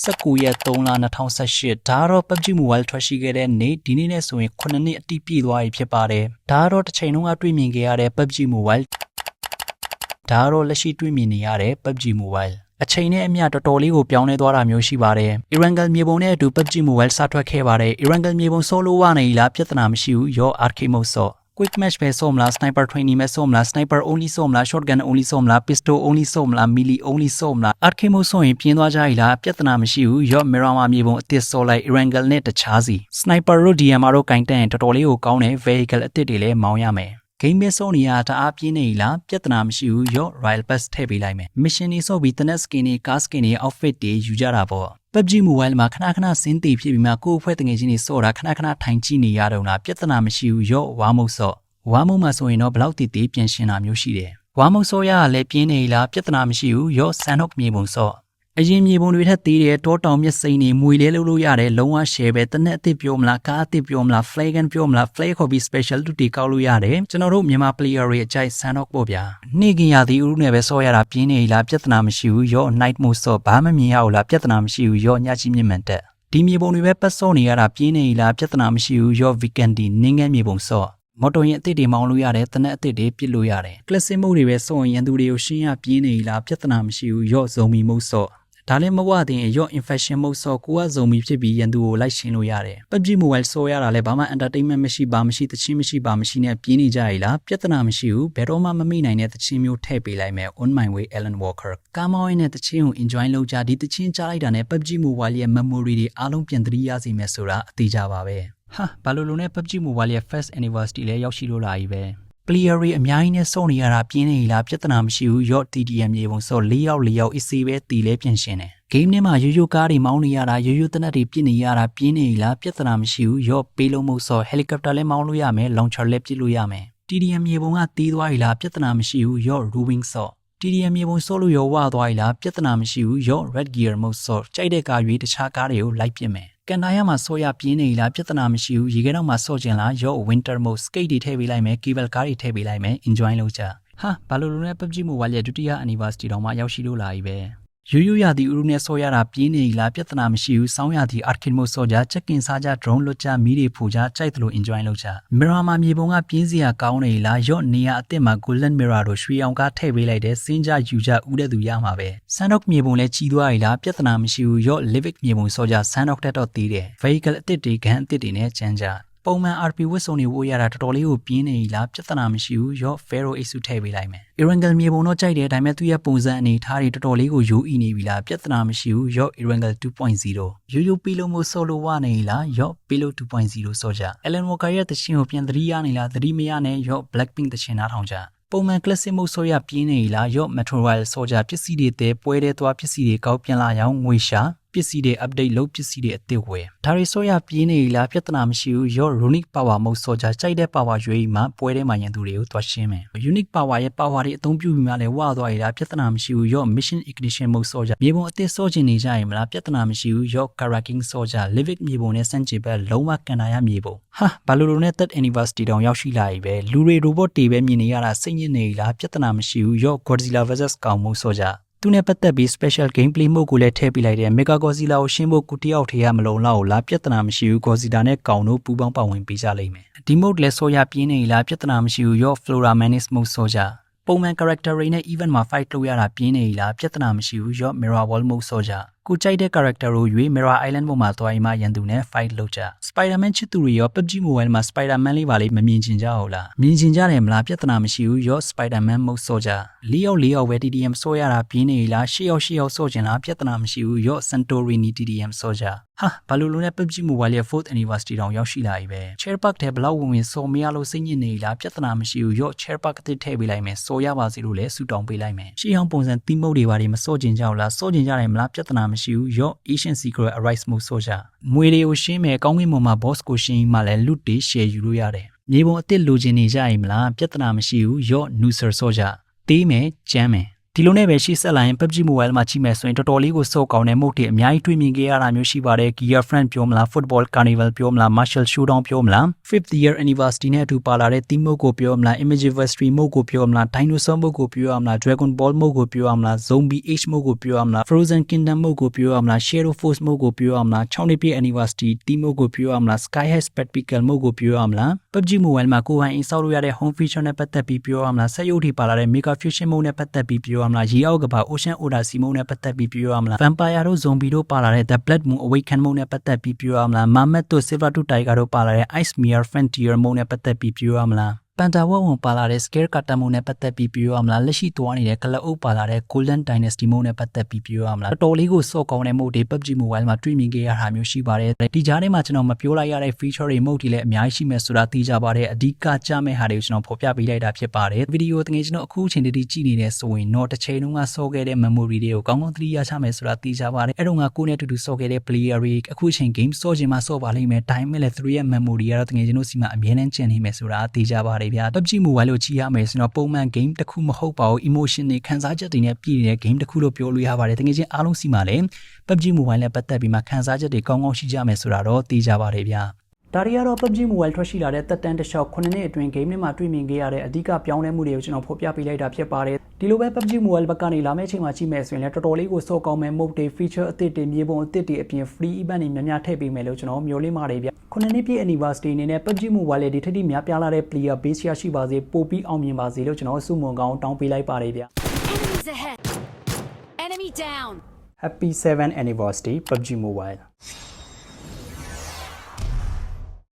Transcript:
19ရက်3လ2018ဒါကတော့ PUBG Mobile ထွက်ရှိခဲ့တဲ့နေ့ဒီနေ့နဲ့ဆိုရင်9နှစ်အတိပြည့်သွားပြီဖြစ်ပါတယ်ဒါကတော့တစ်ချိန်လုံးကတွေ့မြင်ခဲ့ရတဲ့ PUBG Mobile ဒါကတော့လက်ရှိတွေ့မြင်နေရတဲ့ PUBG Mobile အချိန်နဲ့အမျှတော်တော်လေးကိုပြောင်းလဲသွားတာမျိုးရှိပါတယ်။ Irangal မြေပုံနဲ့အတူ PUBG Mobile စထွက်ခဲ့ပါတယ်။ Irangal မြေပုံ solo ဝနေလားပြဿနာမရှိဘူးရော arcade mode ဆော့ quick match ပဲဆော့မလား sniper training ပဲဆော့မလား sniper only ဆော့မလား shotgun only ဆော့မလား pistol only ဆော့မလား melee only ဆော့မလား arcade mode ဆော့ရင်ပြင်းသွားကြရည်လားပြဿနာမရှိဘူးရော Miramar မြေပုံအသစ်ဆော့လိုက် Irangal နဲ့တခြားစီ sniper တို့ DMR တို့ကင်တန်ရင်တော်တော်လေးကိုကောင်းတဲ့ vehicle အသစ်တွေလည်းမောင်းရမယ်ဂိမ်းမဲဆော့နေရတအားပြင်းနေလားပြဿနာမရှိဘူးရော့ Royal Pass ထည့်ပေးလိုက်မယ် mission တွေဆော့ပြီးတနက် skin တွေ car skin တွေ outfit တွေယူကြတာပေါ့ PUBG Mobile မှာခဏခဏစင်းတည်ဖြစ်ပြီးမှကိုယ့်အဖွဲ့တငယ်ချင်းတွေဆော့တာခဏခဏထိုင်ကြည့်နေရတော့လားပြဿနာမရှိဘူးရော့ဝါမုတ်ဆော့ဝါမုတ်မှာဆိုရင်တော့ဘလောက်တည်တည်ပြင်ရှင်းတာမျိုးရှိတယ်ဝါမုတ်ဆော့ရကလည်းပြင်းနေလားပြဿနာမရှိဘူးရော့ Sandhawk မြေပုံဆော့ အရင်မြေပုံတွေထက်သေးတဲ့တောတောင်မြက်စိန်တွေမွေလဲလို့လို့ရတယ်လုံးဝ share ပဲတနက်အစ်စ်ပြောမလားကားအစ်စ်ပြောမလား flagon ပြောမလား flay ခေါ်ပြီး special တူတီကောက်လို့ရတယ်ကျွန်တော်တို့မြန်မာ player တွေအကြိုက် sandok ပေါ့ဗျာနေ့ကင်ရသည်ဥရုနဲ့ပဲဆော့ရတာပြင်းနေလားပြဿနာမရှိဘူးရော့ night mode ဆော့ဘာမှမြင်ရဘူးလားပြဿနာမရှိဘူးရော့ညချီမြင့်မှန်တက်ဒီမြေပုံတွေပဲပတ်ဆော့နေရတာပြင်းနေလားပြဿနာမရှိဘူးရော့ weekend နင်းငယ်မြေပုံဆော့မော်တော်ယာဉ်အသစ်တွေမောင်းလို့ရတယ်တနက်အသစ်တွေပြစ်လို့ရတယ် classic mode တွေပဲစောင့်ရင်ရန်သူတွေကိုရှင်းရပြင်းနေလားပြဿနာမရှိဘူးရော့ zombie mode ဆော့ ဒါလည်းမဝတင်ရော့ infection mode ဆော့ကိုက zombie ဖြစ်ပြီးရန်သူကိုလိုက်ရှင်းလို့ရတယ် PUBG Mobile ဆော့ရတာလည်းဘာမှ entertainment မရှိပါမရှိတချင်းမရှိပါမရှိနဲ့ပြင်းနေကြရလားပြဿနာမရှိဘူးဘယ်တော့မှမမိနိုင်တဲ့တချင်းမျိုးထည့်ပေးလိုက်မယ် on my way Alan Walker ကားမောင်းရင်းနဲ့တချင်းကို enjoy လုပ်ကြဒီတချင်းကြားလိုက်တာနဲ့ PUBG Mobile ရဲ့ memory တွေအားလုံးပြန်သတိရစေမယ်ဆိုတာအသေးကြပါပဲဟာဘာလို့လို့နဲ့ PUBG Mobile ရဲ့ first anniversary လဲရောက်ရှိလို့လာပြီပဲ player တွေအများကြီးနဲ့စော့နေရတာပြင်းနေလားပြဿနာမရှိဘူးရော့ TDM မြေပုံစော့၄ယောက်၄ယောက်အစီပဲတီလဲပြင်ရှင်းတယ် game ထဲမှာရိုးရိုးကားတွေမောင်းနေရတာရိုးရိုးတနက်တွေပြစ်နေရတာပြင်းနေလားပြဿနာမရှိဘူးရော့ပေးလုံးမို့စော့ helicopter လည်းမောင်းလို့ရမယ် launcher လည်းပြစ်လို့ရမယ် TDM မြေပုံကတီးသွားပြီလားပြဿနာမရှိဘူးရော့ rowing စော့ TDM မြေပုံစော့လို့ရောဝသွားပြီလားပြဿနာမရှိဘူးရော့ red gear mode စော့ကြိုက်တဲ့ကားရွေးတခြားကားတွေကိုလိုက်ပြစ်မယ် ကန်တာရမှာဆော့ရပြင်းနေလားပြဿနာမရှိဘူးရေခဲတော့မှာဆော့ကျင်လားရော့ winter mode skate တွေထည့်ပေးလိုက်မယ် cable car တွေထည့်ပေးလိုက်မယ် enjoy လုပ်ကြဟာဘာလို့လို့လဲ PUBG Mobile ရဲ့ဒုတိယ anniversary တောင်မှရောက်ရှိလို့လာပြီပဲ ရိုးရိုးရသည်ဥရုနဲ့ဆော့ရတာပြင်းနေလားပြဿနာမရှိဘူးစောင်းရသည် arcade mode ဆော့ကြချက်ကင်စားကြ drone လွတ်ကြမီးတွေဖူကြကြိုက်သလို enjoy လုပ်ကြ mirror မှာမြေပုံကပြင်းစရာကောင်းနေလားရော့နေရအစ်စ်မှာ golden mirror တို့ရွှေအောင်ကားထည့်ပေးလိုက်တဲ့စင်းကြယူကြဥတဲ့သူရမှာပဲ sandok မြေပုံလည်းကြီးသွားပြီလားပြဿနာမရှိဘူးရော့ livic မြေပုံဆော့ကြ sandok တက်တော့သေးတယ် vehicle အစ်စ်တွေဂန်အစ်စ်တွေနဲ့ကျန်းကြ ပုံမှန် RP ဝတ်စုံတွေဝတ်ရတာတော်တော်လေးကိုပြင်းနေလားပြဿနာမရှိဘူးရော့ Pharaoh Ace ထည့်ပေးလိုက်မယ် Irangal မြေပုံတော့ကြိုက်တယ်ဒါပေမဲ့သူ့ရဲ့ပုံစံအနေထားတွေတော်တော်လေးကိုယိုးအီနေပြီလားပြဿနာမရှိဘူးရော့ Irangal 2.0ရိုးရိုးပြီးလို့မို့ဆော်လိုဝနေလားရော့ပြီးလို့2.0ဆော့ကြ Alan Walker ရဲ့တခြင်းကိုပြန်သတိရနေလားသတိမရနဲ့ရော့ Blackpink တခြင်းနားထောင်ကြပုံမှန် classic mode ဆော့ရပြင်းနေလားရော့ Metro Royal ဆော့ကြပစ္စည်းတွေတဲပွဲတဲ့သွားပစ္စည်းတွေကောက်ပြန်လာရောင်းငွေရှာ ပစ္စည်းတွေ update လုပ်ပစ္စည်းတွေအသစ်ဝယ်ဒါတွေဆော့ရပြင်းနေလားပြဿနာမရှိဘူးရော့ Runic Power Mode ဆော့ကြကြိုက်တဲ့ power ရွေးမှပွဲထဲမှာရန်သူတွေကိုတွားရှင်းမယ် Unique Power ရဲ့ power တွေအသုံးပြုပြီးမှလည်းဝါသွားရတာပြဿနာမရှိဘူးရော့ Mission Ignition Mode ဆော့ကြမြေပုံအသစ်ဆော့ချင်နေကြရင်မလားပြဿနာမရှိဘူးရော့ Karaking ဆော့ကြ Livic မြေပုံနဲ့စန့်ကျင်ဘက်လုံးဝကန်တာရမြေပုံဟာဘာလို့လို့နဲ့ Third Anniversary တောင်ရောက်ရှိလာပြီပဲလူတွေ robot တွေပဲမြင်နေရတာစိတ်ညစ်နေလားပြဿနာမရှိဘူးရော့ Godzilla vs ကောင်မို့ဆော့ကြ သူနဲ့ပတ်သက်ပြီး special gameplay mode ကိုလည်းထည့်ပေးလိုက်တယ် Mega Godzilla ကိုရှင်းဖို့ကုတယောက်ထေရမလုံလောက်ကိုလားပြဿနာမရှိဘူး Godzilla နဲ့ကောင်တို့ပူးပေါင်းပါဝင်ပေးကြလိမ့်မယ်ဒီ mode လည်းဆောရပြင်းနေလားပြဿနာမရှိဘူးရော Flora Manis mode ဆောကြပုံမှန် character တွေနဲ့ event မှာ fight လုပ်ရတာပြင်းနေလားပြဿနာမရှိဘူးရော Mirror Wall mode ဆောကြကိုကြိုက်တဲ့ character ကိုရွေး Mirror Island ပေါ်မှာသွားရင်မှရန်သူနဲ့ fight လုပ်ကြ Spider-Man ချစ်သူတွေရော PUBG Mobile မှာ Spider-Man လေးပါလေးမမြင်ချင်ကြဘူးလားမြင်ချင်ကြတယ်မလားပြဿနာမရှိဘူးရော Spider-Man mode ဆောကြ၄ယောက်၄ယောက်ပဲ TDM ဆောရတာပြင်းနေလား၈ယောက်၈ယောက်ဆောချင်လားပြဿနာမရှိဘူးရော Santorini TDM ဆောကြဟာဘာလို့လို့နဲ့ PUBG Mobile ရဲ့ 4th anniversary တောင်ရောက်ရှိလာပြီပဲ Chair Park ထဲဘလောက်ဝင်ဝင်စော်မရလို့စိတ်ညစ်နေလားပြဿနာမရှိဘူးရော Chair Park အသစ်ထည့်ပေးလိုက်မယ်စော်ရပါစေလို့လည်းဆူတောင်းပေးလိုက်မယ်ရှေးအောင်ပုံစံသီးမုတ်တွေပါတွေမစော့ကျင်ကြဘူးလားစော့ကျင်ကြတယ်မလားပြဿနာမရှိဘူးရော Asian Secret Arise Mode စော့ကြမွေတွေကိုရှင်းမယ်ကောင်းကင်ဘုံမှာ boss ကိုရှင်းမှလည်း loot တွေ share ယူလို့ရတယ်မြေပုံအစ်စ်လိုချင်နေကြရင်မလားပြဿနာမရှိဘူးရော Nuser စော့ကြတေးမယ်ကြမ်းမယ် ဒီလိုနဲ့ပဲရှေ့ဆက်လာရင် PUBG Mobile မှာကြည့်မယ်ဆိုရင်တော်တော်လေးကိုစော့ကောင်းတဲ့မုတ်တွေအများကြီးတွေ့မြင်ခဲ့ရတာမျိုးရှိပါတယ် Gear Friend ပြောမလား Football Carnival ပြောမလား Martial Showdown ပြောမလား 5th Year Anniversary နဲ့အတူပါလာတဲ့ Theme Mode ကိုပြောမလား Imagiversary Mode ကိုပြောမလား Dinosaur Mode ကိုပြောရမလား Dragon Ball Mode ကိုပြောရမလား Zombie Age Mode ကိုပြောရမလား Frozen Kingdom Mode ကိုပြောရမလား Shadow Force Mode ကိုပြောရမလား6နှစ်ပြည့် Anniversary Theme Mode ကိုပြောရမလား Sky High Spectacle Mode ကိုပြောရမလား PUBG Mobile မှာကိုယ်ပိုင်အင်ဆောက်လို့ရတဲ့ Home Feature နဲ့ပတ်သက်ပြီးပြောရမလားဆက်ရုပ်တွေပါလာတဲ့ Mega Fusion Mode နဲ့ပတ်သက်ပြီးပြောရမလားရေအောက်ကပါ Ocean Odyssey Mode နဲ့ပတ်သက်ပြီးပြောရမလား Vampire တို့ Zombie တို့ပါလာတဲ့ The Blood Moon Awaken Mode နဲ့ပတ်သက်ပြီးပြောရမလား Mermaid တို့ Silver တို့ Tiger တို့ပါလာတဲ့ Ice Mirror Frontier Mode နဲ့ပတ်သက်ပြီးပြောရမလား ပန်တာဝက်ဝန်ပါလာတဲ့ scare carton mode နဲ့ပတ်သက်ပြီးပြောရမလားလက်ရှိသွားနေတဲ့ကလအုပ်ပါလာတဲ့ golden dynasty mode နဲ့ပတ်သက်ပြီးပြောရမလားတော်တော်လေးကိုစော့ကောင်းတဲ့ mode တွေ PUBG mobile မှာတွေ့မြင်ခဲ့ရတာမျိုးရှိပါတယ်ဒီကြားထဲမှာကျွန်တော်မပြောလိုက်ရတဲ့ feature တွေ mode တွေလည်းအများကြီးရှိမယ်ဆိုတာသိကြပါတယ်အဓိကကြမဲ့ဟာတွေကိုကျွန်တော်ဖော်ပြပေးလိုက်တာဖြစ်ပါတယ်ဗီဒီယိုတကယ်ကျွန်တော်အခုအချိန်တည်းကြည့်နေတယ်ဆိုရင်တော့တစ်ချိန်လုံးကစော့ခဲ့တဲ့ memory တွေကိုကောင်းကောင်းသတိရချမယ်ဆိုတာသိကြပါတယ်အဲ့တော့ငါကိုယ်နဲ့အတူတူစော့ခဲ့တဲ့ player တွေအခုအချိန် game စော့ချင်မှစော့ပါလိမ့်မယ်ဒါပေမဲ့လည်းသူတို့ရဲ့ memory ကတော့တကယ်ကျွန်တော်စီမှာအမြဲတမ်းကျန်နေမယ်ဆိုတာသိကြပါတယ်ဗျာ PUBG mobile လို့ကြည့်ရမယ်ဆိုတော့ပုံမှန် game တစ်ခုမဟုတ်ပါဘူး emotion တွေခံစားချက်တွေနဲ့ပြည့်နေတဲ့ game တစ်ခုလို့ပြောလို့ရပါတယ်တကယ်ချင်းအားလုံးစီမှာလည်း PUBG mobile နဲ့ပတ်သက်ပြီးမှခံစားချက်တွေကောင်းကောင်းရှိကြမယ်ဆိုတာတော့သိကြပါတယ်ဗျာ ဒါတွေကတော့ PUBG Mobile ထွက်ရှိလာတဲ့တက်တန်တစ်လျှောက်9နှစ်အတွင်း game ထဲမှာတွေ့မြင်ခဲ့ရတဲ့အဓိကပြောင်းလဲမှုတွေကိုကျွန်တော်ဖော်ပြပေးလိုက်တာဖြစ်ပါတယ်ဒီလိုပဲ PUBG Mobile ဘက်ကနေလာမယ့်အချိန်မှာကြည့်မယ်ဆိုရင်လည်းတော်တော်လေးကိုစောကောင်းမဲ့ mode တွေ feature အသစ်တွေမြေပုံအသစ်တွေအပြင် free event တွေများများထည့်ပေးမယ်လို့ကျွန်တော်မျှော်လင့်ပါတယ်ဗျ9နှစ်ပြည့် anniversary အနေနဲ့ PUBG Mobile ရဲ့ဒီထက်ထိများပြားလာတဲ့ player base ရရှိပါစေပိုပြီးအောင်မြင်ပါစေလို့ကျွန်တော်ဆုမွန်ကောင်းတောင်းပေးလိုက်ပါတယ်ဗျ Enemies ahead. Enemy down. Happy 7th anniversary PUBG Mobile